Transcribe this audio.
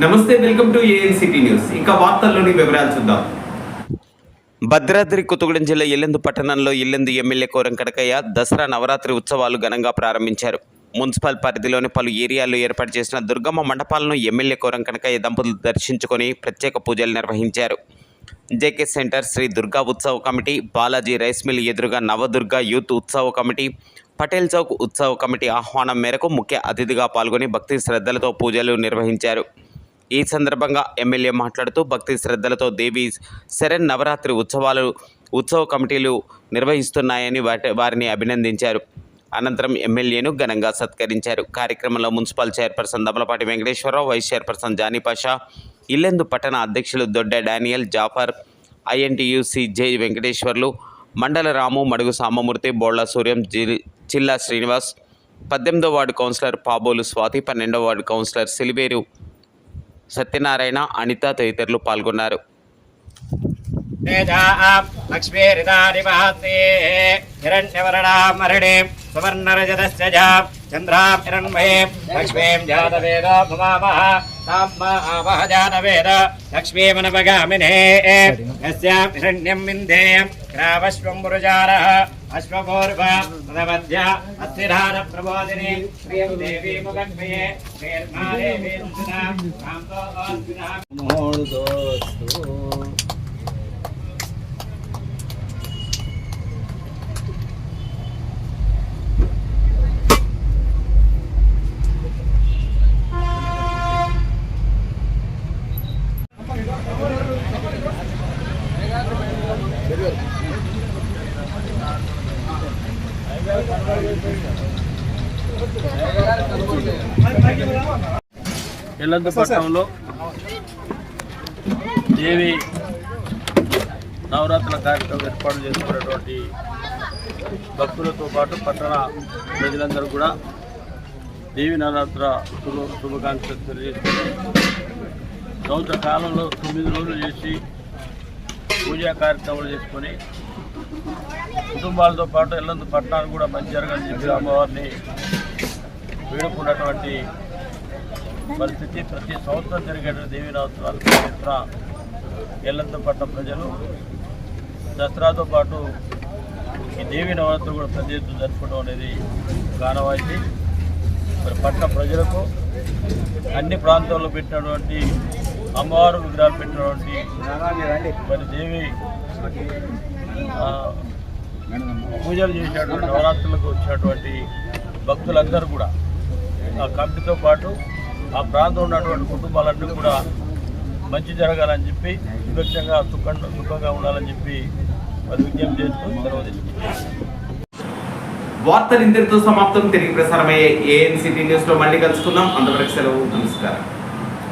నమస్తే welcome to news. వార్తల్లోని వివరాలు చూద్దాం. భద్రాద్రి కొత్తగూడెం జిల్లా ఇల్లెందు పట్టణంలో ఇల్లెందు ఎమ్మెల్యే కోరం కడకయ్య దసరా నవరాత్రి ఉత్సవాలు ఘనంగా ప్రారంభించారు. మున్సిపల్ పరిధిలోని పలు ఏరియాల్లో ఏర్పాటు చేసిన దుర్గమ్మ మండపాలను ఎమ్మెల్యే కోరం కనకయ్య దంపతులు దర్శించుకొని ప్రత్యేక పూజలు నిర్వహించారు. జేకే సెంటర్ శ్రీ దుర్గా ఉత్సవ కమిటీ బాలాజీ రైస్ మిల్ ఎదురుగా నవదుర్గ యూత్ ఉత్సవ కమిటీ పటేల్ చౌక్ ఉత్సవ కమిటీ ఆహ్వానం మేరకు ముఖ్య అతిథిగా పాల్గొని భక్తి శ్రద్ధలతో పూజలు నిర్వహించారు. ఈ సందర్భంగా ఎమ్మెల్యే మాట్లాడుతూ భక్తి శ్రద్ధలతో దేవి శరణ్ నవరాత్రి ఉత్సవాలు ఉత్సవ కమిటీలు నిర్వహిస్తున్నాయని వాటి వారిని అభినందించారు. అనంతరం ఎమ్మెల్యేను ఘనంగా సత్కరించారు. కార్యక్రమంలో municipal chairperson Damalapati Venkateswararao vice chairperson Janipasha Yellandu పట్టణ అధ్యక్షులు Dodda Daniel Jafar INTUC J Venkateswarlu మండల రాము మడుగు సామమూర్తి బోళ్ళ సూర్యం జి చిల్లా శ్రీనివాస్ పద్దెనిమిదో వార్డు కౌన్సిలర్ పాబోలు స్వాతి పన్నెండో వార్డు కౌన్సిలర్ సిలివేరు సత్యనారాయణ అనిత తదితరులు పాల్గొన్నారు. सुवर्णरजतस्य च चन्द्राम् हिरण्मये लक्ष्मीं जातवेद भवामः ताम्मा आवह जातवेद, लक्ष्मीमनपगामिने। यस्यां हिरण्यं विन्दे क्रावश्वम्बुरुजारः अश्वपूर्वा प्रवध्य अस्थिधार प्रबोधिनी श्रीं देवी मुगन्मये श्रीर्मादेवी मुदा कान्तो अर्जुनः मूर्धोस्तु కాంతో దేవి నవరాత్రుల కార్యక్రమం ఏర్పాటు చేసుకున్నటువంటి భక్తులతో పాటు పట్టణ ప్రజలందరూ కూడా దేవి నవరాత్ర శుభ శుభాకాంక్షలు తెలియజేస్తుంది సంవత్సర కాలంలో తొమ్మిది రోజులు చేసి పూజా కార్యక్రమాలు చేసుకొని కుటుంబాలతో పాటు ఎల్లందు పట్టణాలు కూడా మంచి జరగాలని చెప్పి అమ్మవారిని వేడుకున్నటువంటి పరిస్థితి. ప్రతి సంవత్సరం జరిగేటువంటి దేవీ చరిత్ర ఎల్లంత పట్టణ ప్రజలు దసరాతో పాటు ఈ దేవీ నవరాత్రులు కూడా ప్రతి ఎత్తు జరుపుకోవడం అనేది గానవాయితీ. మరి పట్టణ ప్రజలకు అన్ని ప్రాంతాల్లో పెట్టినటువంటి అమ్మవారు విగ్రహాలు పెట్టినటువంటి మరి దేవి ఆ, పూజలు చేసేటువంటి నవరాత్రులకు వచ్చినటువంటి భక్తులందరూ కూడా ఆ కమిటీతో పాటు ఆ ప్రాంతం ఉన్నటువంటి కుటుంబాలన్నీ కూడా మంచి జరగాలని చెప్పి సుభిక్షంగా సుఖం సుఖంగా ఉండాలని చెప్పి మరి విజ్ఞప్తి చేస్తూ వార్తలు ఇంతటితో సమాప్తం. తిరిగి ప్రసారమయ్యే ఏఎన్ సిటీ న్యూస్లో మళ్ళీ కలుసుకుందాం. అంతవరకు సెలవు. నమస్కారం.